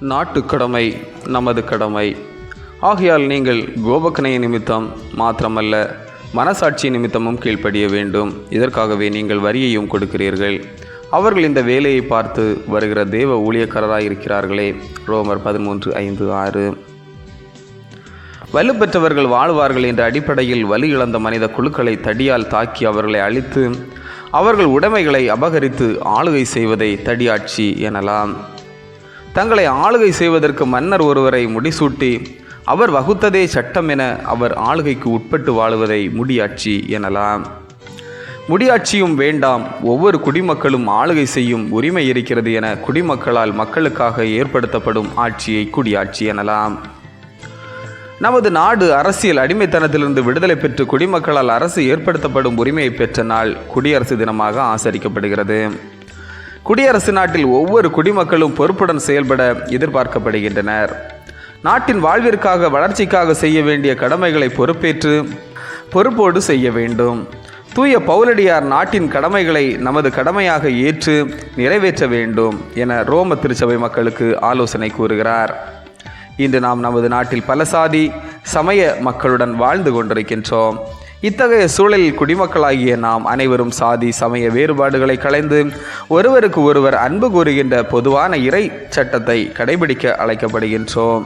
நாட்டு கடமை நமது கடமை. ஆகையால் நீங்கள் கோபக்கணைய நிமித்தம் மாத்திரமல்ல மனசாட்சி நிமித்தமும் கீழ்ப்படிய வேண்டும். இதற்காகவே நீங்கள் வரியையும் கொடுக்கிறீர்கள். அவர்கள் இந்த வேலையை பார்த்து வருகிற தேவ ஊழியக்காரராயிருக்கிறார்களே. ரோமர் பதிமூன்று ஐந்து ஆறு. வலுப்பெற்றவர்கள் வாழ்வார்கள் என்ற அடிப்படையில் வலி இழந்த மனித குழுக்களை தடியால் தாக்கி அவர்களை அழித்து அவர்கள் உடைமைகளை அபகரித்து ஆளுகை செய்வதை தடியாட்சி எனலாம். தங்களை ஆளுகை செய்வதற்கு மன்னர் ஒருவரை முடிசூட்டி அவர் வகுத்ததே சட்டம் என அவர் ஆளுகைக்கு உட்பட்டு வாழுவதை முடியாட்சி எனலாம். முடியாட்சியும் வேண்டாம் ஒவ்வொரு குடிமக்களும் ஆளுகை செய்யும் உரிமை இருக்கிறது என குடிமக்களால் மக்களுக்காக ஏற்படுத்தப்படும் ஆட்சியை குடியாட்சி எனலாம். நமது நாடு அரசியல் அடிமைத்தனத்திலிருந்து விடுதலை பெற்று குடிமக்களால் அரசு ஏற்படுத்தப்படும் உரிமையை பெற்ற நாள் குடியரசு தினமாக ஆசரிக்கப்படுகிறது. குடியரசு நாட்டில் ஒவ்வொரு குடிமக்களும் பொறுப்புடன் செயல்பட எதிர்பார்க்கப்படுகின்றனர். நாட்டின் வாழ்விற்காக வளர்ச்சிக்காக செய்ய வேண்டிய கடமைகளை பொறுப்பேற்று பொறுப்போடு செய்ய வேண்டும். தூய பவுலடியார் நாட்டின் கடமைகளை நமது கடமையாக ஏற்று நிறைவேற்ற வேண்டும் என ரோம திருச்சபை மக்களுக்கு ஆலோசனை கூறுகிறார். இன்று நாம் நமது நாட்டில் பல சாதி சமய மக்களுடன் வாழ்ந்து கொண்டிருக்கின்றோம். இத்தகைய சூழலில் குடிமக்களாகிய நாம் அனைவரும் சாதி சமய வேறுபாடுகளை களைந்து ஒருவருக்கு ஒருவர் அன்பு கூறுகின்ற பொதுவான இறை சட்டத்தை கடைபிடிக்க அழைக்கப்படுகின்றோம்.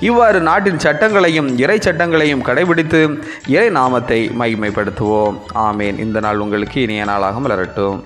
இவ்வாறு நாட்டின் சட்டங்களையும் இறை சட்டங்களையும் கடைபிடித்து இறை நாமத்தை மகிமைப்படுத்துவோம். ஆமேன். இந்த நாள் உங்களுக்கு இனிய நாளாக மலரட்டும்.